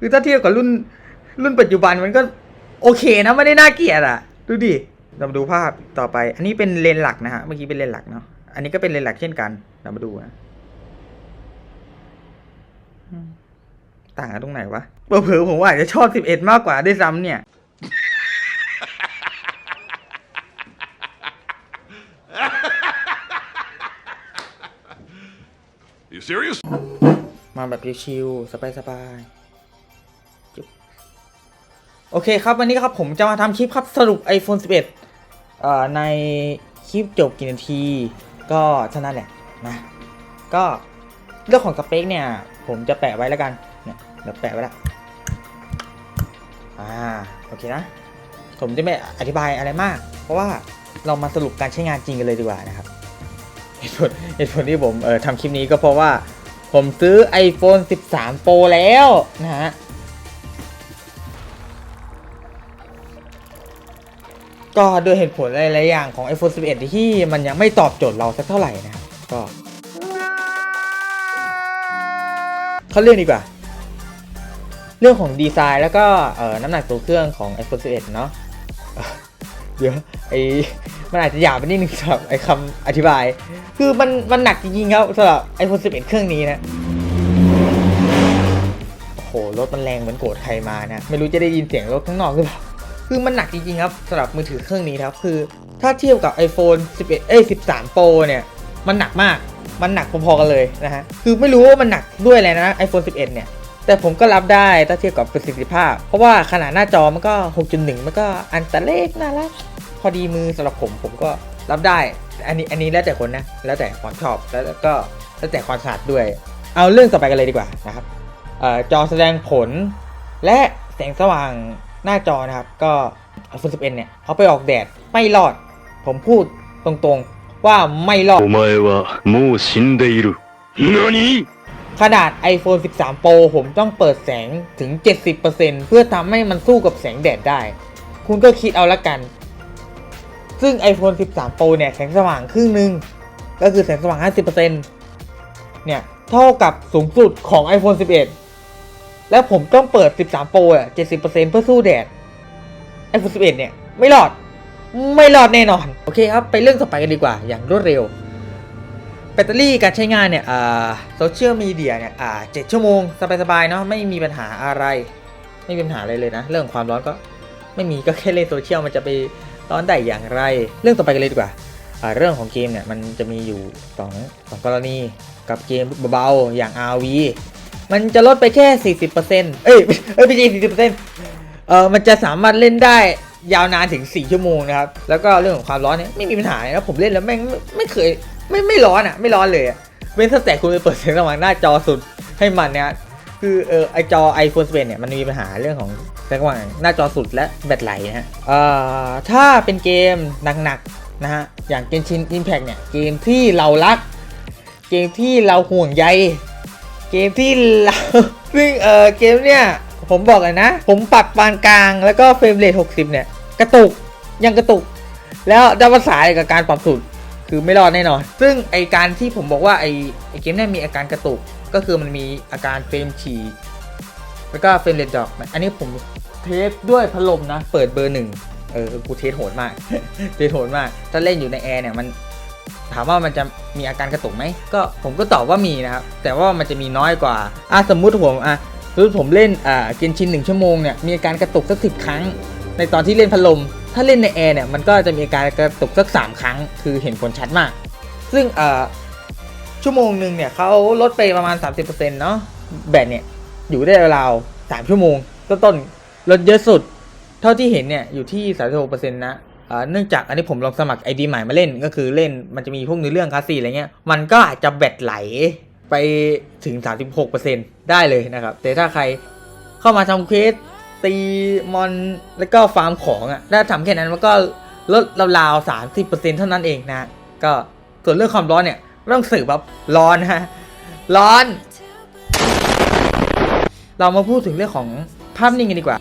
คือถ้าเทียบกับรุ่นรุ่นปัจจุบันมันก็โอเคนะไม่ได้น่าเกลียดอะ ดูดิเรามาดูภาพต่อไป อันนี้เป็นเลนส์หลักนะฮะเมื่อกี้เป็นเลนส์หลักเนาะอันนี้ก็เป็นเลนส์หลักเช่นกันเรามาดูนะอืมต่างกันตรงไหนวะเผลอๆผมว่าอาจจะชอบ11มากกว่าด้วยซ้ำเนี่ย You serious? มาแบบชิวๆสบายๆจุ๊บ โอเคครับวันนี้ครับผมจะมาทำคลิปครับสรุป iPhone 11เอ่อในคลิปจบกี่นาที ก็เท่านั้นแหละนะก็เรื่องของสเปคเนี่ย ผมจะแปะไว้แล้วกันเนี่ยเดี๋ยวแปะไว้ละอ่าโอเคนะ ผมจะไม่อธิบายอะไรมาก เพราะว่าเรามาสรุปการใช้งานจริงกันเลยดีกว่านะครับเหตุผลเหตุผลที่ผมเอ่อทำคลิปนี้ก็เพราะว่า ผมซื้อ iPhone 13 Pro แล้วนะฮะ ก็ด้วยเหตุผลหลายๆอย่างของ iPhone 11 ที่มันยังไม่ตอบโจทย์เราสักเท่าไหร่นะครับก็เขาเรื่องดีกว่า เรื่องของดีไซน์แล้วก็น้ำหนักตัวเครื่องของ iPhone 11 เนาะเอ่อเดี๋ยวไอมันอาจจะหยาบไปนิดนึงสำหรับไอคำอธิบาย คือมันมันหนักจริงๆครับสำหรับ iPhone 11 เครื่องนี้นะโอ้โหรถมันแรงเหมือนโกรธใครมานะ ไม่รู้จะได้ยินเสียงรถข้างนอกหรือเปล่า คือมันหนักจริงๆครับสำหรับมือถือเครื่องนี้ครับ คือถ้าเทียบกับ iPhone 11 เอ้ย 13 Pro เนี่ย มันหนักมาก มันหนักพอๆกันเลยนะฮะ คือไม่รู้ว่ามันหนักด้วยอะไรนะ iPhone 11 เนี่ย แต่ผมก็รับได้ถ้าเทียบกับประสิทธิภาพ เพราะว่าขนาดหน้าจอมันก็ 6.1 มันก็อันตะเล็กน่ารัก พอดีมือสำหรับผมผมก็รับได้ อันนี้อันนี้แล้วแต่คนนะ แล้วแต่ความชอบ แล้วก็แล้วแต่ความถนัดด้วย เอาเรื่องต่อไปกันเลยดีกว่านะครับออจอแสดงผลและแสงสว่าง หน้าจอนะครับ ก็ iPhone 11 เนี่ยเอาไปออกแดดไม่รอด ผมพูดตรงๆว่าไม่รอด お前はもう死んでいる。何 ขนาด iPhone 13 Pro ผมต้องเปิดแสงถึง 70%เพื่อทำให้มันสู้กับแสงแดดได้ คุณก็คิดเอาละกัน ซึ่ง iPhone 13 Pro เนี่ยแสงสว่างครึ่งหนึ่งก็คือแสงสว่าง 50%เนี่ย เท่ากับสูงสุดของ iPhone 11 แล้วผมต้องเปิด 13 Pro อะ 70%เพื่อสู้แดด iPhone 11 เนี่ย ไม่รอด ไม่รอดแน่นอน โอเคครับ ไปเรื่องต่อไปกันดีกว่า อย่างรวดเร็ว แบตเตอรี่การใช้งานเนี่ย อ่าโซเชียลมีเดียเนี่ย อ่าเจ็ดชั่วโมง สบายๆ เนาะไม่มีปัญหาอะไร ไม่มีปัญหาอะไรเลยนะ เรื่องความร้อนก็ไม่มีก็แค่เล่นโซเชียลมันจะไปร้อนได้อย่างไร เรื่องต่อไปกันเลยดีกว่าอ่าเรื่องของเกมเนี่ยมันจะมีอยู่สองสองกรณีกับเกมเบาๆอย่าง RV มันจะลดไปแค่ 40%เอ้ยเอ้ยไม่ใช่40%เออมันจะสามารถเล่นได้ยาวนานถึง 4 ชั่วโมงนะครับ แล้วก็เรื่องของความร้อนเนี่ยไม่มีปัญหาเลยนะผมเล่นแล้วแม่งไม่ไม่เคยไม่ไม่ร้อนอะ ไม่ร้อนเลยเว้นแต่คุณไปเปิดเสียงระหว่างหน้าจอสุดให้มันเนี่ยคือเออไอจอ iPhone 11เนี่ยมันมีปัญหาเรื่องของแสงว่างหน้าจอสุดและแบตไหลนะฮะเอ่อถ้าเป็นเกมหนักๆนะฮะอย่างเกมชิน Impact เนี่ยเกมที่เรารัก เกมที่เราห่วงใย เกมที่เราซึ่งเออเกมเนี่ยผมบอกเลยนะ ผมปรับปานกลางแล้วก็เฟรมเรท60 เนี่ย กระตุกยังกระตุก แล้วด้ภาษาอะไรกับการปรับสูตรคือไม่รอดแน่นอน ซึ่งไอการที่ผมบอกว่าไอไอเกมเนี่ยมีอาการกระตุก ก็คือมันมีอาการเฟรมฉี่แล้วก็เฟรมเรทดอปอันนี้ผมเทสด้วยพัดลมนะ เปิดเบอร์หนึ่งเออกูเทสโหดมาก เทสโหดมาก ถ้าเล่นอยู่ในแอร์เนี่ยมัน ถามว่ามันจะมีอาการกระตุกไหมก็ผมก็ตอบว่ามีนะครับ แต่ว่ามันจะมีน้อยกว่าอะสมมุติผมอะสมมติผมเล่นอ่าเกนชินหนึ่งชั่วโมงเนี่ยมีอาการกระตุกสักสิบครั้ง ในตอนที่เล่นพัดลม ถ้าเล่นในแอร์เนี่ยมันก็จะมีอาการกระตุกสักสามครั้ง คือเห็นผลชัดมาก ซึ่งอ่าชั่วโมงหนึ่งเนี่ยเขาลดไปประมาณ 30%เเนาะแบตเนี่ยอยู่ได้ราวสามชั่วโมงต้นๆลดเยอะสุด เท่าที่เห็นเนี่ยอยู่ที่36%นะอ่าเนื่ เนื่องจากอันนี้ผมลองสมัคร ID ใหม่มาเล่นก็คือเล่นมันจะมีพวกเนื้อเรื่องคลาสสีอะไรเงี้ยมันก็อาจจะแบตไหลไปถึง 36%ได้เลยนะครับ แต่ถ้าใครเข้ามาทำเควสตีมอนแล้วก็ฟาร์มของอะ่ะถ้าทำแค่นั้นมันก็ลดราวๆ30%เท่านั้นเองนะ ก็ส่วนเรื่องความร้อนเนี่ยไม่ต้องสืบแบบร้อนฮะร้อน เรามาพูดถึงเรื่องของภาพนิ่งกันดีกว่า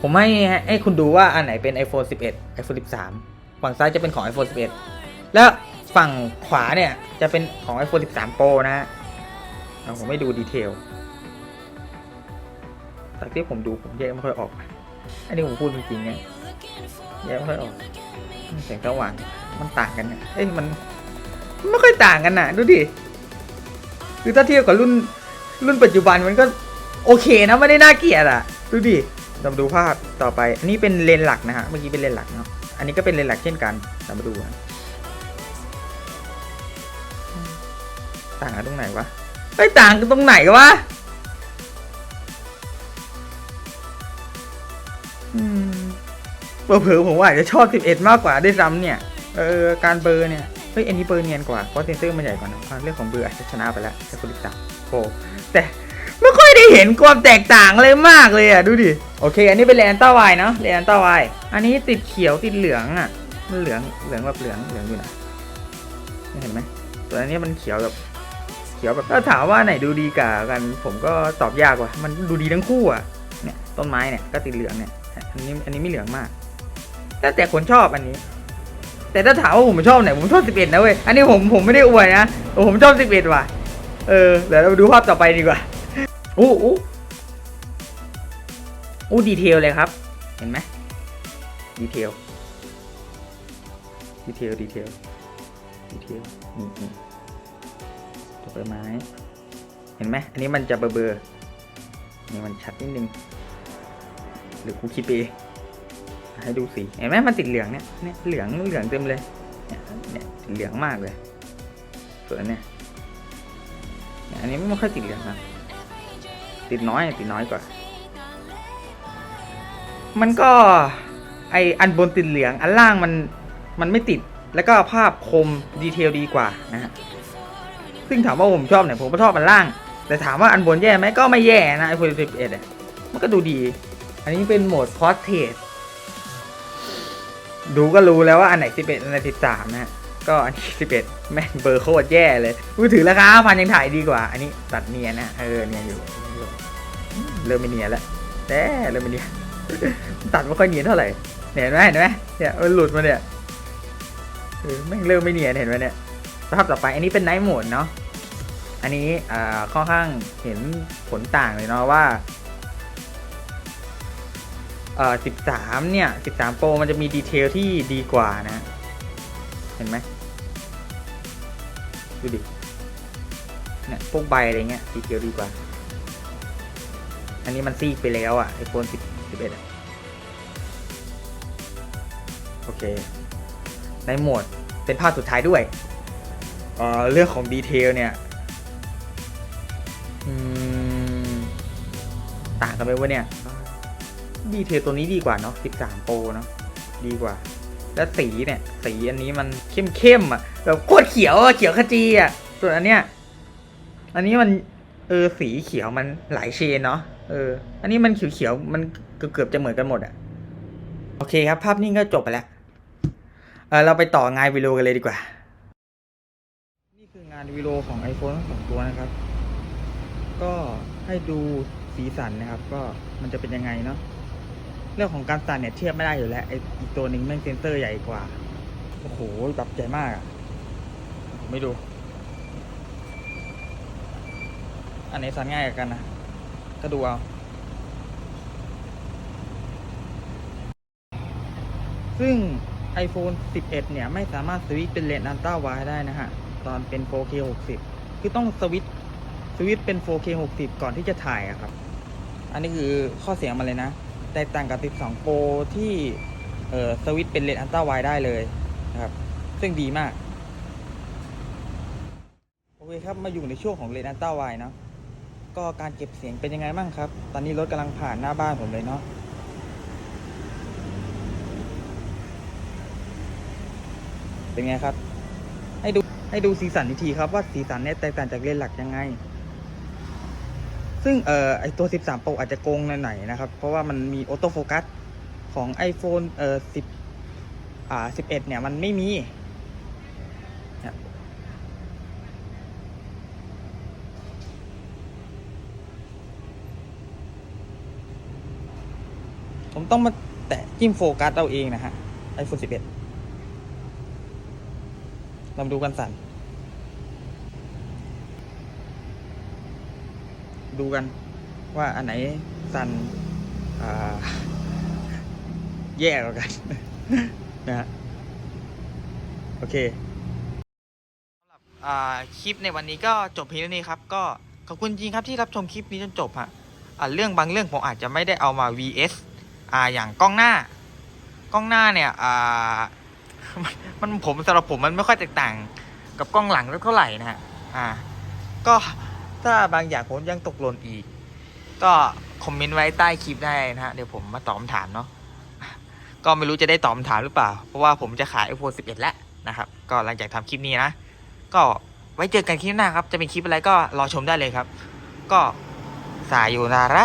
ผมให้ให้คุณดูว่าอันไหนเป็น iPhone 11 iPhone 13 ฝั่งซ้ายจะเป็นของ iPhone 11 แล้วฝั่งขวาเนี่ยจะเป็นของ iPhone 13 Pro นะฮะเอาผมไม่ดูดีเทลจากที่ผมดูผมแยกไม่ค่อยออก อันนี้ผมพูดจริงๆเนี่ยแยกไม่ค่อยออกแสงสว่างมันต่างกันเนี่ยเอ้ยมันไม่ค่อยต่างกันนะดูดิคือถ้าเทียบกับรุ่นรุ่นปัจจุบันมันก็โอเคนะไม่ได้น่าเกลียดอะดูดิ เรามาดูภาพต่อไป อันนี้เป็นเลนหลักนะฮะ เมื่อกี้เป็นเลนหลักเนาะ อันนี้ก็เป็นเลนหลักเช่นกันเรามาดูนะต่างกันตรงไหนวะเฮ้ยต่างกันตรงไหนวะเผลอๆผมว่าอาจจะชอบ 11 มากกว่าด้วยซ้ำเนี่ย เออ การเบอร์เนี่ย เฮ้ย อันนี้เบอร์เนียนกว่า เพราะเซนเซอร์มันใหญ่กว่านะอะเรื่องของเบอร์อาจจะชนะไปแล้วแต่คนติดตามโอ้แต่ไม่ค่อยได้เห็นความแตกต่างเลยมากเลยอะ ดูดิ โอเค อันนี้เป็นเลนต้าไวเนาะเลนต้าไวอันนี้ติดเขียวติดเหลืองอะ มันเหลืองเหลืองแบบเหลืองเหลืองอยู่นะเห็นไหมส่วอันนี้มันเขียวแบบเขียวแบบถ้าถามว่าไหนดูดีกว่ากัน ผมก็ตอบยากว่ะมันดูดีทั้งคู่อะเนี่ยต้นไม้เนี่ยก็ติดเหลืองเนี่ยอันนี้อันนี้ไม่เหลืองมากแต่แต่คนชอบอันนี้ แต่ถ้าถามว่าผมชอบไหนผมชอบ11นะเว้ยอันนี้ผมผมไม่ได้อวยนะแต่ผมชอบ11ว่ะเออเดี๋ยวเราดูภาพต่อไปดีกว่าอู้อู้ อู้ดีเทลเลยครับ เห็นไหมดีเทลดีเทลดีเทลดีเทลนี่นี่ตัวใบไม้เห็นไหมอันนี้มันจะเบอร์เบอร์นี่มันชัดนิดนึง หรือกูคิดไปเองให้ดูสีเห็นไหมมันติดเหลืองเนี่ยเนี่ยเหลืองเหลืองเต็มเลยเนี่ยเนี่ยเหลืองมากเลยส่วนเนี่ยเนี่ยอันนี้ไม่ค่อยติดเหลืองนะติดน้อยติดน้อยกว่า มันก็ไออันบนติดเหลืองอันล่างมันมันไม่ติดแล้วก็ภาพคมดีเทลดีกว่านะฮะซึ่งถามว่าผมชอบไหนผมก็ชอบอันล่าง แต่ถามว่าอันบนแย่ไหมก็ไม่แย่นะไอโฟน11เนี่ยมันก็ดูดี อันนี้เป็นโหมดพอร์เทรตดูก็รู้แล้วว่าอันไหน 11 อันไหน 13 นะฮะ ก็อันนี้11 แม่งเบอร์โคตรแย่เลยมือถือราคาพันยังถ่ายดีกว่า อันนี้ตัดเนียนนะ เออ เนียนอยู่ เริ่มไม่เนียนแล้วแต่เริ่มไม่เนียน ตัดไม่ค่อยเนียนเท่าไหร่เนี่ยเห็นไหมเห็นไหมเนี่ยมันหลุดมาเนี่ยเออแม่งเริ่มไม่เนียนเห็นไหมเนี่ยภาพต่อไปอันนี้เป็นไนท์โหมดเนาะอันนี้อ่าค่อนข้างเห็นผลต่างเลยเนาะว่าเอ่อ13 เนี่ย 13 โปรมันจะมีดีเทลที่ดีกว่านะ เห็นไหมดูดิเนี่ยพวกใบอะไรเงี้ยดีเทลดีกว่า อันนี้มันซีกไปแล้วอะ่ะไอโฟน10 11อะโอเค ในโหมดเป็นภาพสุดท้ายด้วยเอ่อเรื่องของดีเทลเนี่ยต่างกันไหมวะเนี่ย ดีเทลตัวนี้ดีกว่าเนาะ13โปรเนาะดีกว่า แล้วสีเนี่ย สีอันนี้มันเข้มๆอะแบบโคตรเขียวอะเขียวขจีอะส่วนอันเนี้ยอันนี้มันเออสีเขียวมันหลายเชนเนาะ เออ อันนี้มันเขียวๆ มันเกือบจะเหมือนกันหมดอะโอเคครับ ภาพนิ่งก็จบไปแล้ว เออเราไปต่องานวิดีโอกันเลยดีกว่า นี่คืองานวิดีโอของ iPhone ทั้งสองตัวนะครับ ก็ให้ดูสีสันนะครับ ก็มันจะเป็นยังไงเนาะ เรื่องของการสั่นเนี่ยเทียบไม่ได้อยู่แล้วไออีกตัวหนึ่งแม่งเซนเซอร์ใหญ่กว่า โอ้โหแบบใหญ่มากอะ่ะไม่ดู อันไหนสั่นง่ายกันนะ ก็ดูเอา ซึ่ง iPhone 11 เนี่ย ไม่สามารถสวิตเป็นเลนส์อัลตร้าไวได้นะฮะ ตอนเป็น 4K 60 คือต้องสวิตสวิตเป็น 4K 60 ก่อนที่จะถ่ายอะครับ อันนี้คือข้อเสียมันเลยนะ แตกต่างกับ 12 Pro ที่เอ่อสวิตเป็นเลนส์อัลตร้าไวได้เลยนะครับ ซึ่งดีมาก โอเคครับ มาอยู่ในช่วงของเลนส์อัลตร้าไวเนาะ ก็การเก็บเสียงเป็นยังไงบ้างครับ ตอนนี้รถกำลังผ่านหน้าบ้านผมเลยเนาะเป็นไงครับ ให้ดูให้ดูสีสันอีกทีครับว่าสีสันเนี่ยแตกต่างจากเลนหลักยังไง ซึ่งเอ่อไอตัว 13 Pro อาจจะโกงหน่อยๆนะครับ เพราะว่ามันมีออโต้โฟกัสของ iPhone เอ่อ10อ่า11 เนี่ยมันไม่มี ผมต้องมาแตะจิ้มโฟกัสเอาเองนะฮะ iPhone 11เรามาดูกันสั่น ดูกันว่าอันไหนซันอ่าแย่กว่ากันนะฮะโอเคสำหรับคลิปในวันนี้ก็จบเพียงเท่านี้ครับ ก็ขอบคุณจริงครับที่รับชมคลิปนี้จนจบฮะเรื่องบางเรื่องผมอาจจะไม่ได้เอามา vs อ่าอย่างกล้องหน้ากล้องหน้าเนี่ยอ่ามันผมสำหรับผมมันไม่ค่อยแตกต่างกับกล้องหลังเท่าไหร่นะฮะอ่า ก็ถ้าบางอย่างผมยังตกหล่นอีก ก็คอมเมนต์ไว้ใต้คลิปได้นะฮะเดี๋ยวผมมาตอบคำถามเนาะก็ไม่รู้จะได้ตอบคำถามหรือเปล่า เพราะว่าผมจะขาย iPhone 11 แล้วนะครับ ก็หลังจากทำคลิปนี้นะ ก็ไว้เจอกันคลิปหน้าครับ จะเป็นคลิปอะไรก็รอชมได้เลยครับ ก็สายอยู่นาระ